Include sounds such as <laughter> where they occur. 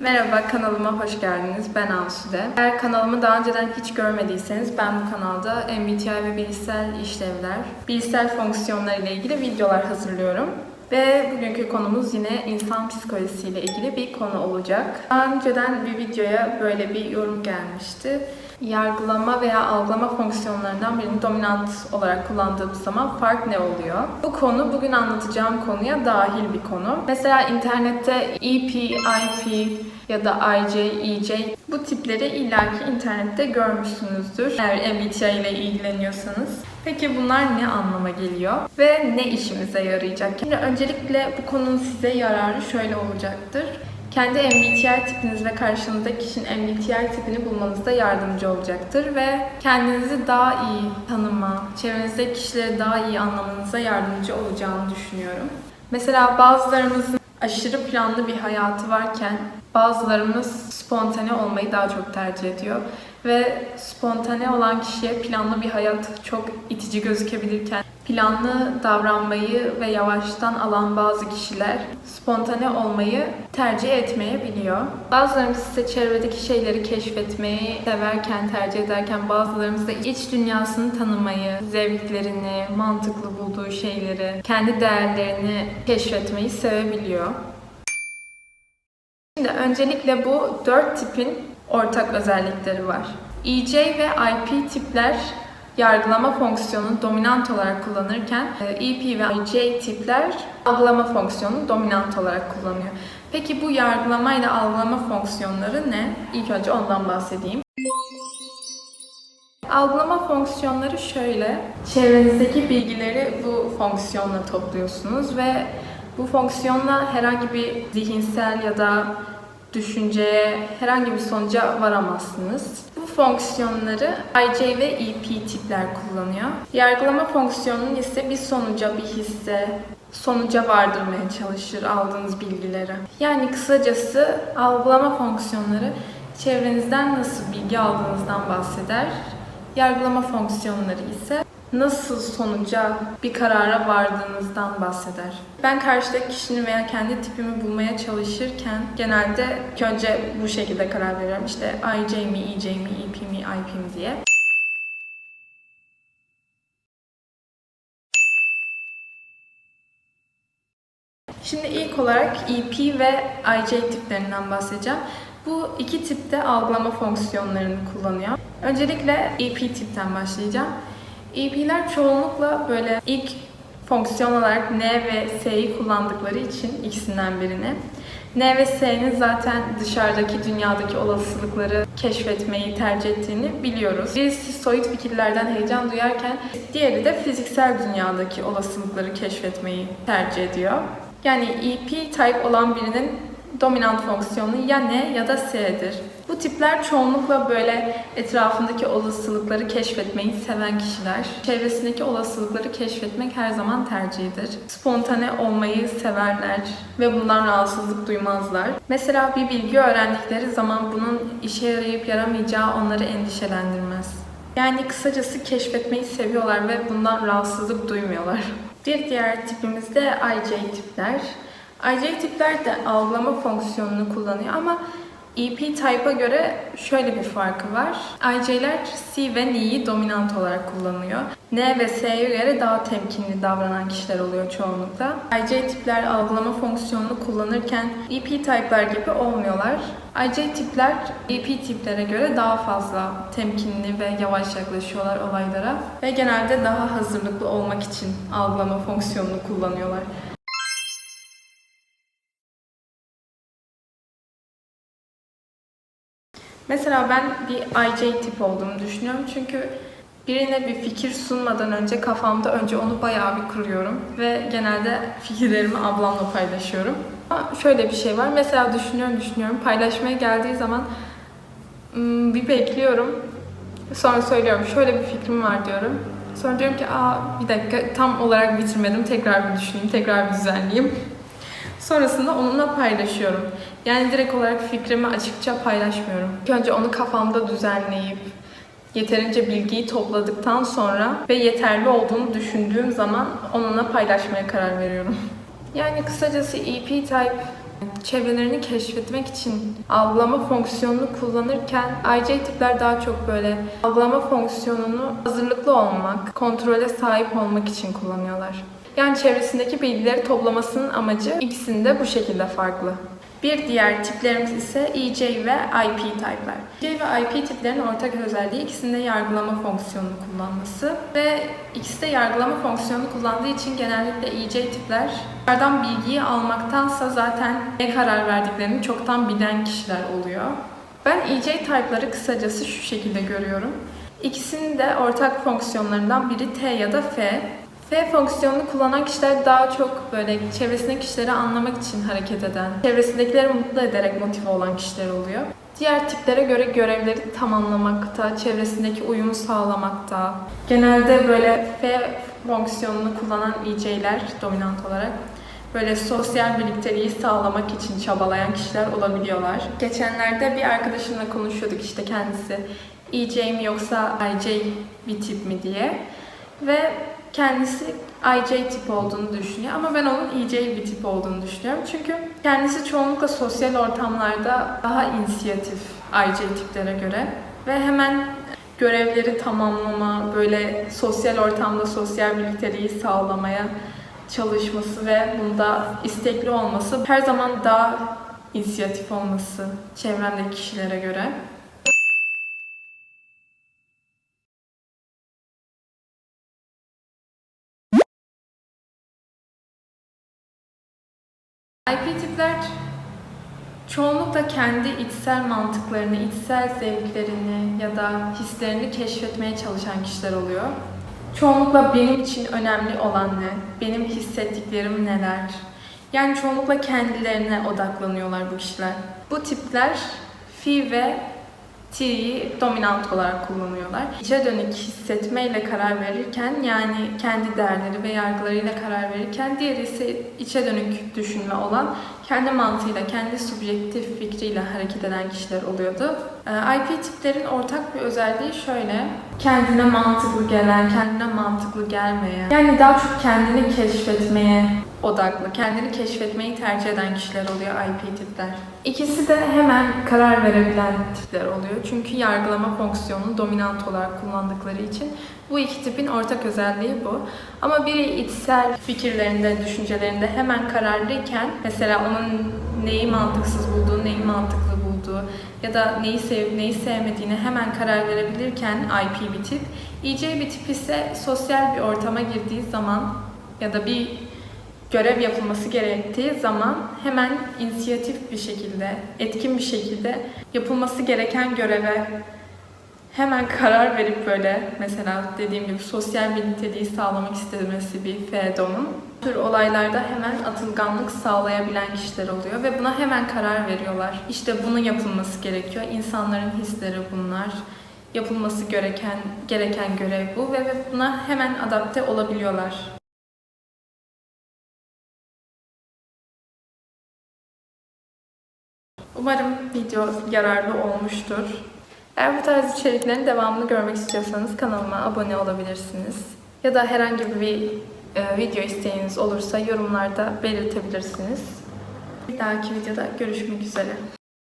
Merhaba kanalıma hoş geldiniz. Ben Asude. Eğer kanalımı daha önceden hiç görmediyseniz ben bu kanalda MBTI ve bilişsel işlevler, bilişsel fonksiyonlar ile ilgili videolar hazırlıyorum. Ve bugünkü konumuz yine insan psikolojisiyle ilgili bir konu olacak. Daha önceden bir videoya böyle bir yorum gelmişti. Yargılama veya algılama fonksiyonlarından birini dominant olarak kullandığımız zaman fark ne oluyor? Bu konu bugün anlatacağım konuya dahil bir konu. Mesela internette EP, IP ya da IJ, EJ bu tipleri illaki internette görmüşsünüzdür. Eğer MBTI ile ilgileniyorsanız. Peki bunlar ne anlama geliyor ve ne işimize yarayacak? Şimdi öncelikle bu konunun size yararı şöyle olacaktır. Kendi MBTI tipiniz ve karşınızdaki kişinin MBTI tipini bulmanızda yardımcı olacaktır ve kendinizi daha iyi tanıma, çevrenizdeki kişileri daha iyi anlamanıza yardımcı olacağını düşünüyorum. Mesela bazılarımızın aşırı planlı bir hayatı varken bazılarımız spontane olmayı daha çok tercih ediyor. Ve spontane olan kişiye planlı bir hayat çok itici gözükebilirken planlı davranmayı ve yavaştan alan bazı kişiler spontane olmayı tercih etmeyebiliyor. Bazılarımız ise çevredeki şeyleri keşfetmeyi severken, tercih ederken bazılarımız da iç dünyasını tanımayı, zevklerini, mantıklı bulduğu şeyleri, kendi değerlerini keşfetmeyi sevebiliyor. Şimdi öncelikle bu dört tipin ortak özellikleri var. EJ ve IP tipler yargılama fonksiyonunu dominant olarak kullanırken e, EP ve IJ tipler algılama fonksiyonunu dominant olarak kullanıyor. Peki bu yargılama ile algılama fonksiyonları ne? İlk önce ondan bahsedeyim. Algılama fonksiyonları şöyle. Çevrenizdeki bilgileri bu fonksiyonla topluyorsunuz ve bu fonksiyonla herhangi bir zihinsel ya da düşünceye, herhangi bir sonuca varamazsınız. Bu fonksiyonları IJ ve EP tipler kullanıyor. Yargılama fonksiyonunun ise bir sonuca, bir hisse, sonuca vardırmaya çalışır aldığınız bilgileri. Yani kısacası algılama fonksiyonları çevrenizden nasıl bilgi aldığınızdan bahseder. Yargılama fonksiyonları ise nasıl sonuca bir karara vardığınızdan bahseder. Ben karşıdaki kişinin veya kendi tipimi bulmaya çalışırken genelde önce bu şekilde karar veriyorum. İşte IJ mi, EJ mi, EP mi, IP mi diye. Şimdi ilk olarak EP ve IJ tiplerinden bahsedeceğim. Bu iki tipte algılama fonksiyonlarını kullanıyor. Öncelikle EP tipten başlayacağım. EP'ler çoğunlukla böyle ilk fonksiyon olarak N ve S'yi kullandıkları için ikisinden birini. N ve S'nin zaten dışarıdaki dünyadaki olasılıkları keşfetmeyi tercih ettiğini biliyoruz. Birisi soyut fikirlerden heyecan duyarken diğeri de fiziksel dünyadaki olasılıkları keşfetmeyi tercih ediyor. Yani EP type olan birinin dominant fonksiyonu ya N ya da S'dir. Bu tipler çoğunlukla böyle etrafındaki olasılıkları keşfetmeyi seven kişiler. Çevresindeki olasılıkları keşfetmek her zaman tercihidir. Spontane olmayı severler ve bundan rahatsızlık duymazlar. Mesela bir bilgi öğrendikleri zaman bunun işe yarayıp yaramayacağı onları endişelendirmez. Yani kısacası keşfetmeyi seviyorlar ve bundan rahatsızlık duymuyorlar. Bir diğer tipimiz de IJ tipler. IJ tipler de algılama fonksiyonunu kullanıyor ama EP type'a göre şöyle bir farkı var. IJ'ler C ve N'yi dominant olarak kullanıyor. N ve S'ye göre daha temkinli davranan kişiler oluyor çoğunlukla. IJ tipler algılama fonksiyonunu kullanırken EP type'lar gibi olmuyorlar. IJ tipler EP tiplere göre daha fazla temkinli ve yavaş yaklaşıyorlar olaylara ve genelde daha hazırlıklı olmak için algılama fonksiyonunu kullanıyorlar. Mesela ben bir IJ tip olduğumu düşünüyorum çünkü birine bir fikir sunmadan önce kafamda önce onu bayağı bir kuruyorum ve genelde fikirlerimi ablamla paylaşıyorum. Ama şöyle bir şey var. Mesela düşünüyorum düşünüyorum paylaşmaya geldiği zaman hmm, bir bekliyorum. Sonra söylüyorum şöyle bir fikrim var diyorum. Sonra diyorum ki aa bir dakika tam olarak bitirmedim tekrar bir düşüneyim tekrar bir düzenleyeyim. Sonrasında onunla paylaşıyorum. Yani direkt olarak fikrimi açıkça paylaşmıyorum. Önce onu kafamda düzenleyip yeterince bilgiyi topladıktan sonra ve yeterli olduğunu düşündüğüm zaman onunla paylaşmaya karar veriyorum. <laughs> Yani kısacası EP type çevrelerini keşfetmek için algılama fonksiyonunu kullanırken IJ tipler daha çok böyle algılama fonksiyonunu hazırlıklı olmak, kontrole sahip olmak için kullanıyorlar. Yani çevresindeki bilgileri toplamasının amacı ikisinde bu şekilde farklı. Bir diğer tiplerimiz ise EJ ve IP type'lar. EJ ve IP tiplerin ortak özelliği ikisinde yargılama fonksiyonunu kullanması ve ikisi de yargılama fonksiyonunu kullandığı için genellikle EJ tipler dışarıdan bilgiyi almaktansa zaten ne karar verdiklerini çoktan bilen kişiler oluyor. Ben EJ type'ları kısacası şu şekilde görüyorum. İkisinin de ortak fonksiyonlarından biri T ya da F. F fonksiyonunu kullanan kişiler daha çok böyle çevresindeki kişileri anlamak için hareket eden, çevresindekileri mutlu ederek motive olan kişiler oluyor. Diğer tiplere göre görevleri tamamlamakta, çevresindeki uyumu sağlamakta. Genelde böyle F fonksiyonunu kullanan EJ'ler dominant olarak böyle sosyal birlikteliği sağlamak için çabalayan kişiler olabiliyorlar. Geçenlerde bir arkadaşımla konuşuyorduk işte kendisi EJ mi yoksa IJ bir tip mi diye. Ve kendisi IJ tip olduğunu düşünüyor ama ben onun EJ bir tip olduğunu düşünüyorum. Çünkü kendisi çoğunlukla sosyal ortamlarda daha inisiyatif IJ tiplere göre ve hemen görevleri tamamlama, böyle sosyal ortamda sosyal birlikteliği sağlamaya çalışması ve bunda istekli olması her zaman daha inisiyatif olması çevremdeki kişilere göre. IP tipler çoğunlukla kendi içsel mantıklarını, içsel zevklerini ya da hislerini keşfetmeye çalışan kişiler oluyor. Çoğunlukla benim için önemli olan ne? Benim hissettiklerim neler? Yani çoğunlukla kendilerine odaklanıyorlar bu kişiler. Bu tipler fi ve T'yi dominant olarak kullanıyorlar. İçe dönük hissetmeyle karar verirken yani kendi değerleri ve yargılarıyla karar verirken diğeri ise içe dönük düşünme olan kendi mantığıyla, kendi subjektif fikriyle hareket eden kişiler oluyordu. Ee, IP tiplerin ortak bir özelliği şöyle. Kendine mantıklı gelen, kendine mantıklı gelmeyen. Yani daha çok kendini keşfetmeye odaklı, kendini keşfetmeyi tercih eden kişiler oluyor IP tipler. İkisi de hemen karar verebilen tipler oluyor. Çünkü yargılama fonksiyonunu dominant olarak kullandıkları için bu iki tipin ortak özelliği bu. Ama biri içsel fikirlerinde, düşüncelerinde hemen kararlıyken mesela onun neyi mantıksız bulduğu, neyi mantıklı bulduğu ya da neyi sevip neyi sevmediğine hemen karar verebilirken IP bir tip. EJ bir tip ise sosyal bir ortama girdiği zaman ya da bir görev yapılması gerektiği zaman hemen inisiyatif bir şekilde, etkin bir şekilde yapılması gereken göreve hemen karar verip böyle mesela dediğim gibi sosyal birlikteliği sağlamak istemesi bir FEDO'nun tür olaylarda hemen atılganlık sağlayabilen kişiler oluyor ve buna hemen karar veriyorlar. İşte bunun yapılması gerekiyor. İnsanların hisleri bunlar. Yapılması gereken gereken görev bu ve buna hemen adapte olabiliyorlar. Umarım video yararlı olmuştur. Eğer bu tarz içeriklerin devamını görmek istiyorsanız kanalıma abone olabilirsiniz. Ya da herhangi bir e, video isteğiniz olursa yorumlarda belirtebilirsiniz. Bir dahaki videoda görüşmek üzere.